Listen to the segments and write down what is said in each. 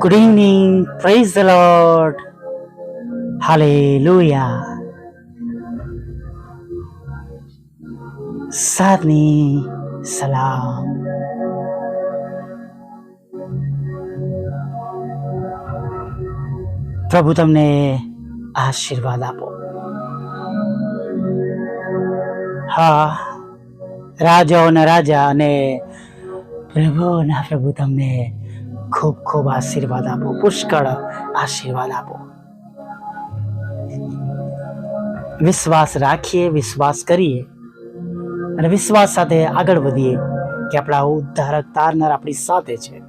Good evening. Praise the Lord. Hallelujah. સાધની સલામ પ્રભુ તમને આશીર્વાદ આપો હા રાજાઓના રાજા અને પ્રભુના પ્રભુ તમને ખૂબ ખૂબ આશીર્વાદ આપો, પુષ્કળ આશીર્વાદ આપો. વિશ્વાસ રાખીએ, વિશ્વાસ કરીએ અને વિશ્વાસ સાથે આગળ વધીએ કે આપણા ઉદ્ધારક તારનાર આપણી સાથે છે.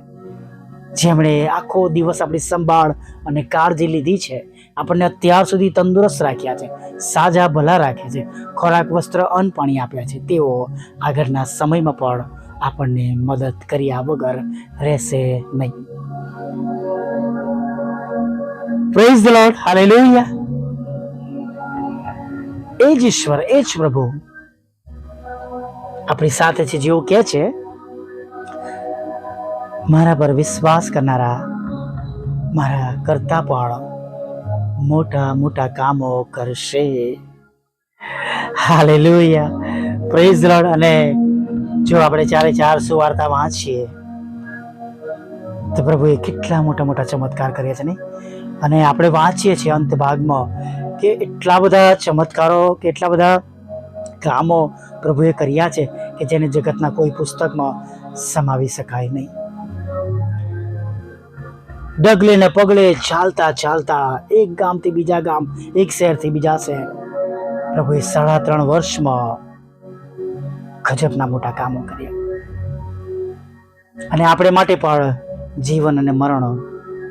જેમણે આખો દિવસ આપણી સંભાળ અને કાળજી લીધી છે, આપણને અત્યાર સુધી તંદુરસ્ત રાખ્યા છે, સાજા ભલા રાખ્યા છે, ખોરાક, વસ્ત્ર, અન્ન, પાણી આપ્યા છે, તેઓ આગળના સમયમાં પણ આપણને મદદ કર્યા વગર રહેશે નહીં. પ્રેઝ ધ લોર્ડ હાલેલુયા એ જ ઈશ્વર, એ જ પ્રભુ આપણી સાથે છે જેવું કહે છે, મારા પર વિશ્વાસ કરનારા, મારા કરતા પણ મોટા મોટા કામો કરશે. હાલેલુયા પ્રેઝ લોર્ડ અને જો આપણે ચારે ચાર સુવાર્તા વાંચીએ, તો પ્રભુએ કેટલા મોટા મોટા ચમત્કાર કર્યા છે નહીં અને આપણે વાંચીએ છીએ અંત ભાગમાં કે એટલા બધા ચમત્કારો, કે એટલા બધા કામો પ્રભુએ કર્યા છે કે જેને જગતના કોઈ પુસ્તકમાં સમાવી શકાય નહીં. ડગલે ને પગલે ચાલતા ચાલતા એક ગામથી બીજા ગામ, એક શહેરથી બીજા શહેર પ્રભુએ સાડા ત્રણ વર્ષમાં ગજબના મોટા કામો કર્યા. અને આપણે માટે પણ જીવન અને મરણ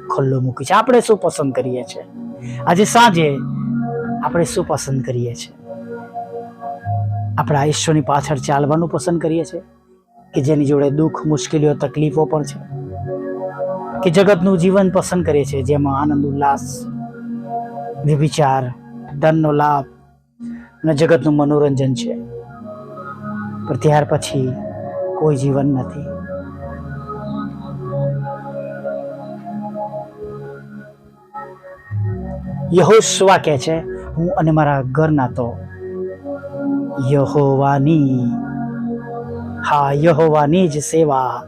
ખુલ્લું મૂક્યું છે. આપણે શું પસંદ કરીએ છીએ? આજે સાંજે આપણે શું પસંદ કરીએ છીએ? આપણા ઈશ્વરની પાછળ ચાલવાનું પસંદ કરીએ છીએ? કે જેની જોડે દુઃખ, મુશ્કેલીઓ, તકલીફો પણ છે? કે જગતનું જીવન પસંદ કરીએ છીએ? જેમાં આનંદ, ઉલ્લાસ વિવિચાર ધનનો લાભ અને જગતનું મનોરંજન છે. પણ ત્યાર પછી કોઈ જીવન નથી. યહોશવા કહે છે, હું અને મારા ઘરના તો યહોવાની, હા, યહોવાની જ સેવા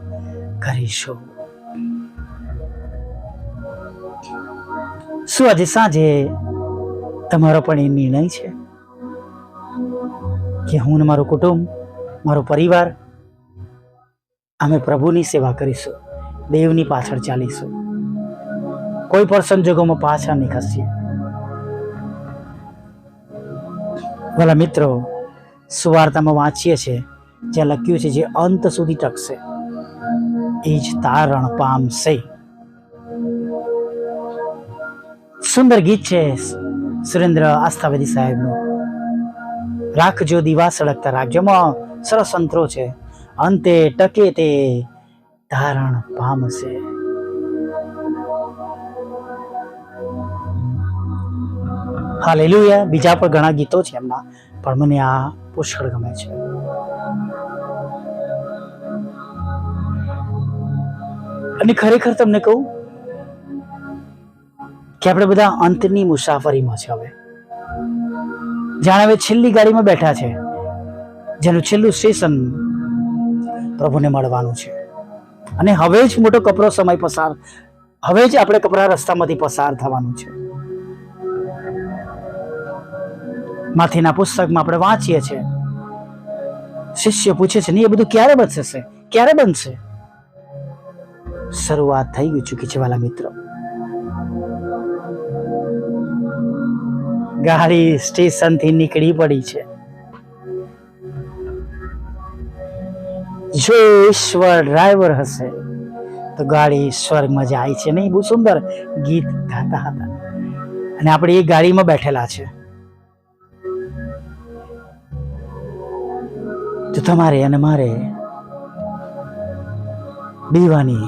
કરીશું. શું આજે સાંજે તમારો પણ એ નિર્ણય છે? કે હું ને મારું કુટુંબ મારો પરિવાર. અમે પ્રભુની સેવા કરીશું, દેવની પાછળ ચાલીશું. કોઈ પણ સંજોગોમાં પાછા નહીં ખસીએ. ભલા મિત્રો, સુવાર્તામાં વાંચીએ છીએ, જ્યાં લખ્યું છે જે અંત સુધી ટકશે. એ જ તારણ પામશે સુંદર ગીત છે સુરેન્દ્ર આસ્થાવેદી સાહેબનું. રાખજો દીવા સળગતા રાખજો સરસ અંતરો છે. અંતે ટકે તે ધારણ પામશે હાલેલુયા. બીજા પણ ઘણા ગીતો છે એમના, પણ મને આ પુષ્કળ ગમે છે. અને ખરેખર તમને કહું કે આપણે બધા અંતની મુસાફરીમાં છે હવે. જાણે હવે છેલ્લી ગાડીમાં બેઠા છે. જેનું છેલ્લું સ્ટેશન પ્રભુને મળવાનું છે. અને હવે જ મોટો કપરો સમય પસાર, હવે જ આપણે કપરા રસ્તામાંથી પસાર થવાનું છે. માથીના પુસ્તકમાં આપણે વાંચીએ છીએ શિષ્ય પૂછે છે નહીં એ બધું ક્યારે બનશે? ક્યારે બનશે? શરૂઆત થઈ ગઈ ચૂકી છે વાલા મિત્રો. ગાડી સ્ટેશનથી નીકળી પડી છે. જો ઈશ્વર ડ્રાઈવર હશે, તો ગાડી સ્વર્ગમાં જાય છે નહીં? બહુ સુંદર ગીત ગાતા હતા. અને આપણે એ ગાડીમાં બેઠેલા છે. તો તમારે અને મારે બીવાની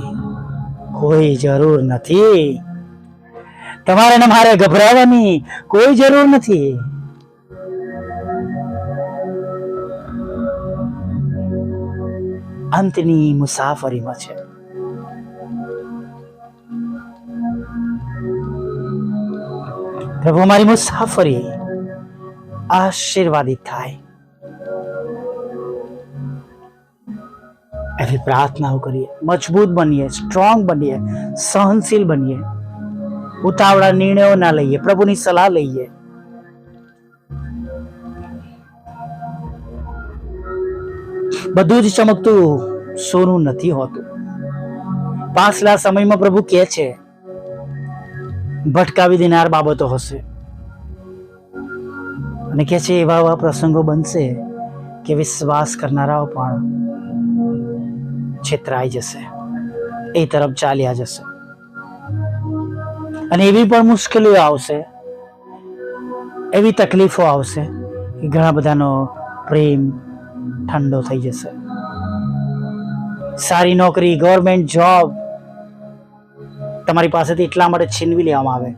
કોઈ જરૂર નથી. તમારે ને મારે ગભરાવાની કોઈ જરૂર નથી. અંતની મુસાફરીમાં છે. પ્રભુ મારી મુસાફરી આશીર્વાદિત થાય. એવી પ્રાર્થનાઓ કરીએ. મજબૂત બનીએ સ્ટ્રોંગ બનીએ, સહનશીલ બનીએ. ઉતાવળા નિર્ણયો ના લઈએ, પ્રભુની સલાહ લઈએ. બધું જ ચમકતું સોનું નથી હોતું. પાછલા સમયમાં પ્રભુ કહે છે, ભટકાવી દેનાર બાબતો હશે. અને કહે છે, એવા એવા પ્રસંગો બનશે કે વિશ્વાસ કરનારાઓ પણ છેતરાઈ જશે. એ તરફ ચાલ્યા જશે. અને એવી પણ મુશ્કેલીઓ આવશે, એવી તકલીફો આવશે કે ઘણા બધાનો પ્રેમ ઠંડો થઈ જશે. સારી નોકરી ગવર્મેન્ટ જોબ તમારી પાસેથી એટલા માટે છીનવી લેવામાં આવે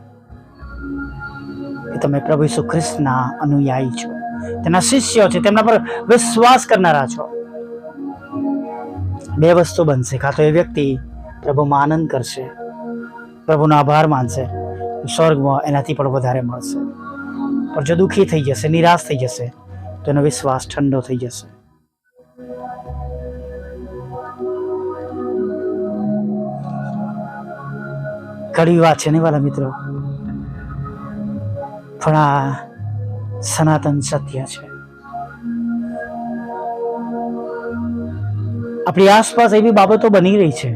કે તમે પ્રભુ ઈસુ ખ્રિસ્તના અનુયાયી છો. તેના શિષ્યો છે, તેમના પર વિશ્વાસ કરનારા છો. બે વસ્તુ બનશે, કાં તો એ વ્યક્તિ પ્રભુમાં આનંદ કરશે, પ્રભુનો આભાર માનશે, સ્વર્ગમાં એનાથી પણ વધારે મળશે. પણ જો દુઃખી થઈ જશે, નિરાશ થઈ જશે, તો એનો વિશ્વાસ ઠંડો થઈ જશે. કડવી વાત છે ને વાલા મિત્રો? પણ આ સનાતન સત્ય છે. આપણી આસપાસ એવી બાબતો બની રહી છે.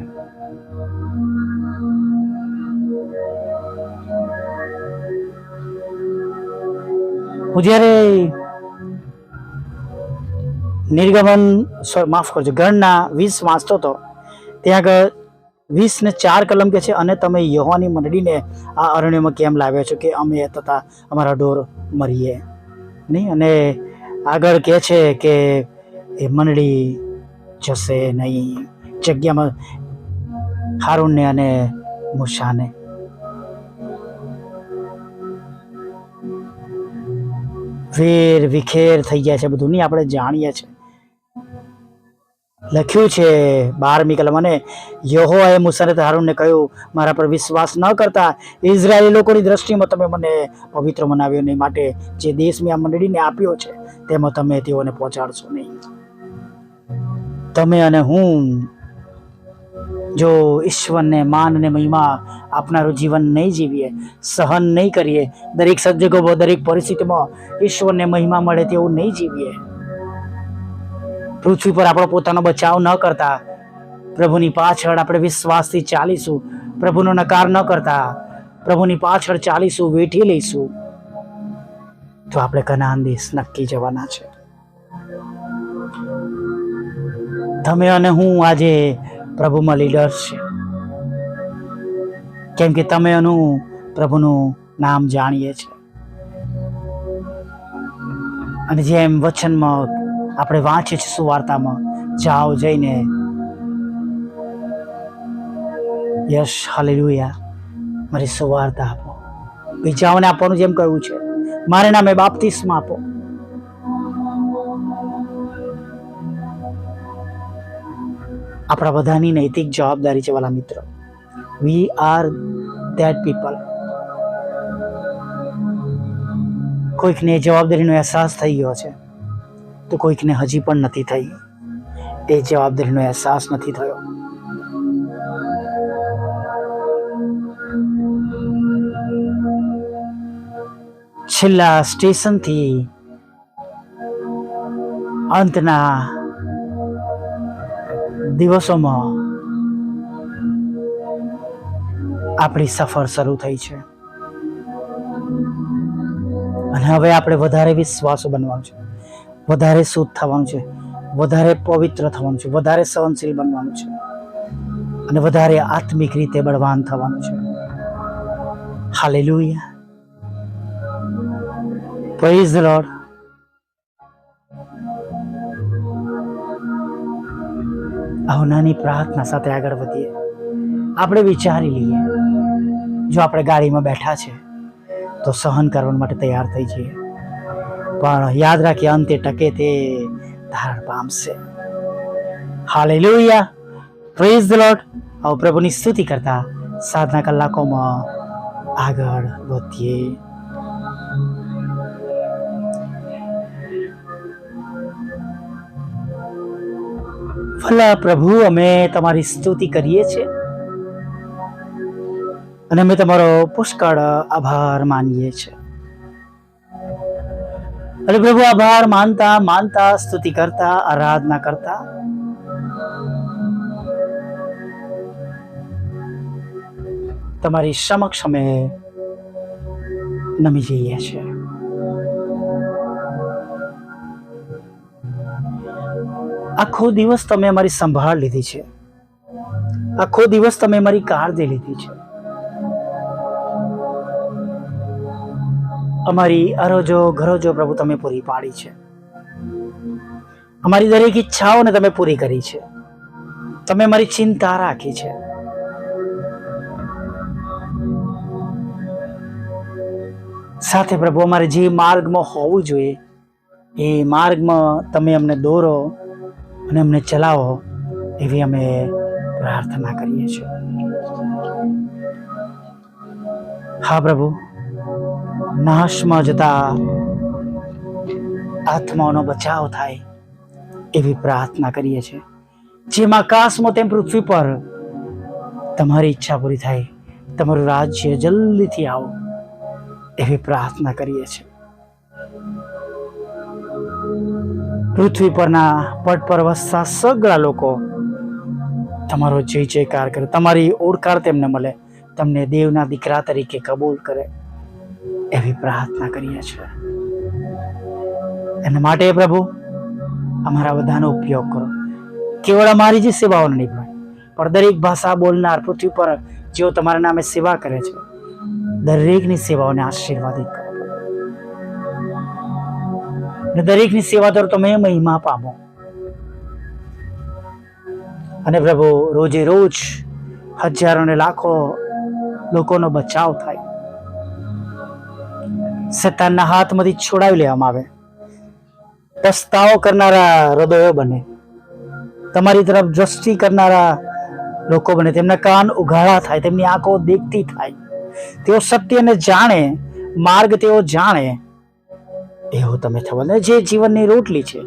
હું જ્યારે નિર્ગમન માફ કરજો, ગણના વીસ વાંચતો હતો, ત્યાં આગળ વીસ ને ચાર કલમ કે છે અને તમે યહોવાની મંડળીને આ અરણ્યમાં કેમ લાવ્યા છો કે અમે તથા અમારા ઢોર મરીએ? નહીં? અને આગળ કહે છે કે એ મંડળી જશે નહીં. જગ્યામાં હારૂનને અને મુસાને. વેર વિખેર થઈ જાય છે બધું. નહીં, આપણે જાણીએ છીએ. લખ્યું છે બારમી કલમ. અને યહોવાએ મૂસાને હારૂનને કહ્યું, મારા પર વિશ્વાસ ન કરતા ઇઝરાયેલી લોકોની દ્રષ્ટિમાં તમે મને પવિત્ર મનાવ્યો નહીં. માટે જે દેશ મેં આ મંડળીને આપ્યો છે, તેમાં તમે તેઓને પહોંચાડશો નહીં. તમે અને હું જો ઈશ્વરને, માન અને મહિમા આપનારું જીવન નહીં જીવીએ, સહન નહીં કરીએ, દરેક સંજોગોમાં દરેક પરિસ્થિતિમાં ઈશ્વરને મહિમા મળે તેવું નહીં જીવીએ. પૃથ્વી પર આપણો પોતાનો બચાવ ન કરતા. પ્રભુની પાછળ આપણે વિશ્વાસથી ચાલીશું. પ્રભુનો નકાર ન કરતા. પ્રભુની પાછળ ચાલીશું, વેઠી લઈશું. તો આપણે કનાન દેશ નક્કી જવાના છે. તમે અને હું આજે પ્રભુમાં લીડર્સ છે. કેમ કે તમે અને હું પ્રભુનું નામ જાણીએ છીએ. અને જેમ વચનમાં આપણે વાંચીએ છીએ સુવાર્તામાં જાઓ જઈને. યશ, હાલેલુયા. મારી સુવાર્તા આપો. બીજાઓને આપવાનું જેમ કહ્યું છે. મારે નામે બાપ્તિસ્મા આપો. આપણા બધાની નૈતિક જવાબદારી છે વાલા મિત્રો. વી આર ધેટ પીપલ કોઈકને જવાબદારીનો અહેસાસ થઈ ગયો છે. તો કોઈકને હજી પણ નથી થઈ. તે જવાબદારીનો અહેસાસ નથી થયો. છેલ્લા સ્ટેશનથી અંતના દિવસોમાં આપણી સફર શરૂ થઈ છે. અને હવે આપણે વધારે વિશ્વાસો બનવાનું છે. વધારે શુદ્ધ થવાનું છે, વધારે પવિત્ર થવાનું છે, વધારે સહનશીલ બનવાનું છે અને વધારે આત્મિક રીતે બળવાન થવાનું છે. હાલેલુયા પ્રેઝ ધ લોર્ડ આવો નાની પ્રાર્થના સાથે આગળ વધીએ. આપણે વિચારી લઈએ. જો આપણે ગાડીમાં બેઠા છે, તો સહન કરવા માટે તૈયાર થઈ જઈએ. પણ યાદ રાખીએ, અંતે ટકે તે ધારણ પામશે હાલે લોહિયા પ્રેઝ ધ લોટ આવું પ્રભુની સ્તુતિ કરતા સાધના કલાકોમાં આગળ વધીએ. ભલા પ્રભુ, અમે તમારી સ્તુતિ કરીએ છીએ. અને અમે તમારો પુષ્કળ આભાર માનીએ છીએ. અને પ્રભુ આભાર. માનતા માનતા, સ્તુતિ કરતા, આરાધના કરતા. તમારી સમક્ષ અમે નમી જઈએ છીએ. આખો દિવસ તમે અમારી સંભાળ લીધી છે. આખો દિવસ તમે અમારી કાળજી લીધી છે. અમારી અરજો ઘરોજો પ્રભુ તમે પૂરી પાડી છે. અમારી દરેક ઈચ્છાઓને તમે પૂરી કરી છે. તમે મારી ચિંતા રાખી છે. સાથે પ્રભુ, અમારે જે માર્ગમાં હોવું જોઈએ, એ માર્ગમાં તમે અમને દોરો અને અમને ચલાવો એવી અમે પ્રાર્થના કરીએ છીએ. હા પ્રભુ. નાશમાં જતા આત્માઓનો બચાવ થાય એવી પ્રાર્થના કરીએ છીએ. જેમ આકાશમાં તેમ પૃથ્વી પર તમારી ઈચ્છા પૂરી થાય, તમારું રાજ્ય જલ્દીથી આવો એવી પ્રાર્થના કરીએ છીએ. પૃથ્વી પરના પટ પર વસતા સગળા લોકો તમારો જય જયકાર કરે, તમારી ઓળખાણ તેમને મળે, તમને દેવના દીકરા તરીકે કબૂલ કરે. એવી પ્રાર્થના કરીએ છીએ. એના માટે પ્રભુ, અમારા બધાનો ઉપયોગ કરો. કેવળ અમારી જે સેવાઓ નહીં પણ પણ દરેક ભાષા બોલનાર પૃથ્વી પર જેઓ તમારા નામે સેવા કરે છે, દરેકની સેવાઓને આશીર્વાદિત કરો. ને દરેકની સેવા દ્વારા તમે મહિમા પામો. અને પ્રભુ, રોજે રોજ હજારો ને લાખો લોકોનો બચાવ થાય. સત્તાના હાથમાંથી છોડાવી લેવામાં આવે. પસ્તાવો કરનારા હૃદયો બને. તમારી તરફ દ્રષ્ટિ કરનારા લોકો બને. તેમના કાન ઉઘાડા થાય, તેમની આંખો દેખતી થાય. તેઓ સત્યને જાણે, માર્ગ તેઓ જાણે. એવો તમે થવા ને જે જીવનની રોટલી છે,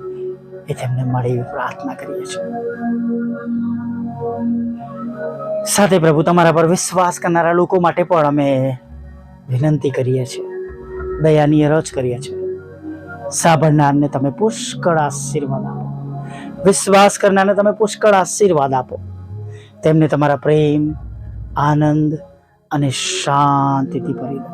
એ તેમને મળે પ્રાર્થના કરીએ છીએ. સાથે પ્રભુ, તમારા પર વિશ્વાસ કરનારા લોકો માટે પણ અમે વિનંતી કરીએ છીએ. દયાની અરજ કરીએ છીએ. સાંભળનારને તમે પુષ્કળ આશીર્વાદ આપો. વિશ્વાસ કરનારને તમે પુષ્કળ આશીર્વાદ આપો. તેમને તમારા પ્રેમ, આનંદ અને શાંતિથી ભરી દો.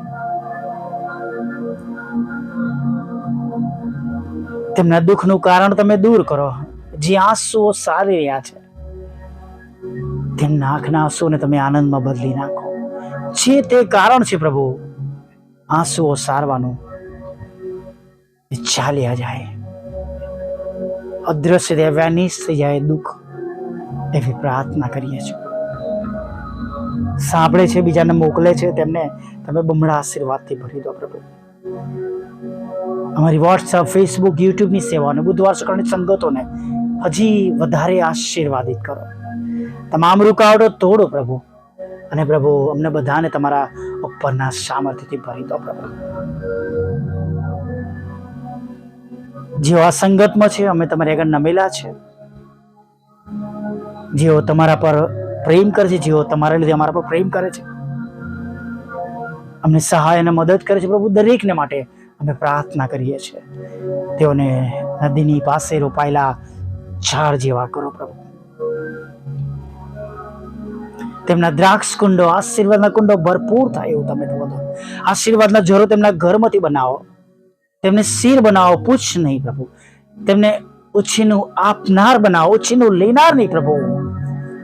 તેમના દુઃખનું કારણ તમે દૂર કરો. જે આંસુઓ સારી રહ્યા છે, તેમના આંખના આંસુને તમે આનંદમાં બદલી નાખો. જે તે કારણ છે પ્રભુ આંસુઓ સારવાનું ચાલ્યા જાય. અદ્રશ્ય થાય વેનિશ થઈ જાય, દુઃખ એવી પ્રાર્થના કરીએ છીએ. સાંભળે છે, બીજાને મોકલે છે, તેમને તમે બમણા આશીર્વાદથી ભરી દો પ્રભુ. અમારી વોટ્સઅપ ફેસબુક યુટ્યુબની સેવાઓને બુધવાર શુક્રની સંગતોને હજી વધારે આશીર્વાદિત કરો. તમામ રૂકાવટો તોડો પ્રભુ. અને પ્રભુ, અમને બધાને તમારા ઉપરના સામર્થ્યથી ભરી દો પ્રભુ. જેઓ આ સંગતમાં છે, અમે તમારી આગળ નમેલા છે. જેઓ તમારા પર પ્રેમ કરે છે, જેઓ તમારા લીધે અમારા પર પ્રેમ કરે છે. અમને સહાય અને મદદ કરે છે પ્રભુ, દરેકને માટે અમે પ્રાર્થના કરીએ છીએ. તેઓને નદીની પાસે રોપાયેલા ઝાડ જેવા કરો પ્રભુ. તેમના દ્રાક્ષ કુંડો, આશીર્વાદના કુંડો ભરપૂર થાય એવું તમે દો આશીર્વાદના ઝરો તેમના ઘરમાંથી બનાવો. તેમને શીર બનાવો, પૂછ નહીં પ્રભુ. તેમને ઉછીનું આપનાર બનાવો, ઉછીનું લેનાર નહીં પ્રભુ.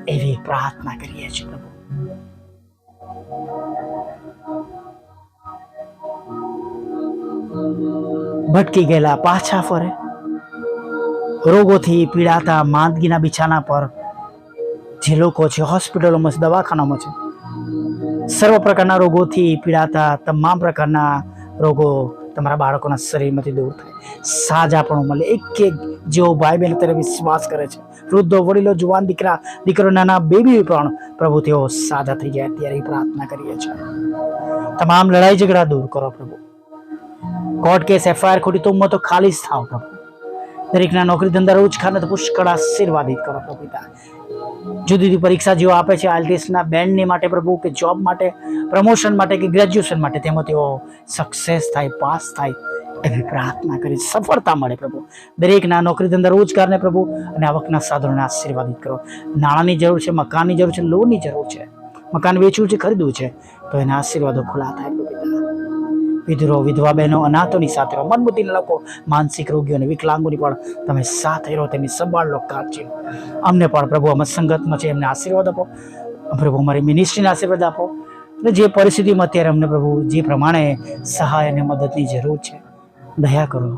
એવી પ્રાર્થના કરીએ છીએ પ્રભુ. ભટકી ગયેલા પાછા ફરે. રોગોથી પીડાતા માંદગીના બિછાના પર જે લોકો છે હોસ્પિટલોમાં છે, દવાખાનામાં છે, સર્વ પ્રકારના રોગોથી પીડાતા, તમામ પ્રકારના રોગો તમારા બાળકોના શરીરમાંથી દૂર થાય. સાજા પણ મળે. એક એક જેઓ ભાઈ બહેન ત્યારે વિશ્વાસ કરે છે. વૃદ્ધો, વડીલો, જુવાન, દીકરા, દીકરો, નાના બેબી પણ પ્રભુ તેઓ સાજા થઈ જાય ત્યારે પ્રાર્થના કરીએ છીએ. તમામ લડાઈ ઝઘડા દૂર કરો પ્રભુ. કોર્ટ કેસ એફઆઈઆર ખોટી, તો તો ખાલી જ થાવ પ્રભુ. દરેકના નોકરી ધંધા રોજગારને તો પુષ્કળ આશીર્વાદિત કરો પ્રભુ પિતા જુદી જુદી પરીક્ષા જેઓ આપે છે આઈટીએસના બેન્ડની માટે પ્રભુ કે જોબ માટે, પ્રમોશન માટે કે ગ્રેજ્યુએશન માટે, તેમાં તેઓ સક્સેસ થાય, પાસ થાય એવી પ્રાર્થના કરી. સફળતા મળે પ્રભુ. દરેકના નોકરી ધંધા રોજગારને પ્રભુ અને આવકના સાધનોને આશીર્વાદિત કરો. નાણાંની જરૂર છે, મકાનની જરૂર છે, લોનની જરૂર છે. મકાન વેચવું છે, ખરીદવું છે, તો એના આશીર્વાદો ખુલ્લા થાય પ્રભુ. વિધુરો, વિધવા બહેનો, અનાથોની સાથે રહો મનબુદ્ધિના લોકો માનસિક રોગીઓ અને વિકલાંગોની પણ તમે સાથે રહો, તેમની સંભાળ લો, કાળજી અમને પણ પ્રભુ અમે સંગતમાં છે, એમને આશીર્વાદ આપો. પ્રભુ અમારી મિનિસ્ટ્રીને આશીર્વાદ આપો. અને જે પરિસ્થિતિમાં અત્યારે અમને પ્રભુ જે પ્રમાણે સહાય અને મદદની જરૂર છે, દયા કરો,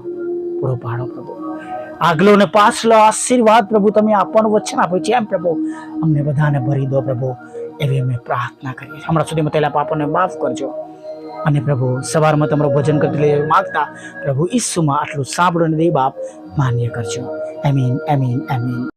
પૂરો પાડો પ્રભુ. આગલો ને પાછલો આશીર્વાદ પ્રભુ તમે આપવાનું વચન આપ્યું છે, એમ પ્રભુ. અમને બધાને ભરી દો પ્રભુ, એવી અમે પ્રાર્થના કરીએ હમણાં સુધીમાં થયેલા પાપોને માફ કરજો. અને પ્રભુ સવારમાં તમારું ભજન કરતી લઈ માગતા પ્રભુ ઈસુમાં આટલું સાંભળો અને દે બાપ માન્ય કરજો. એમીન એમીન એમીન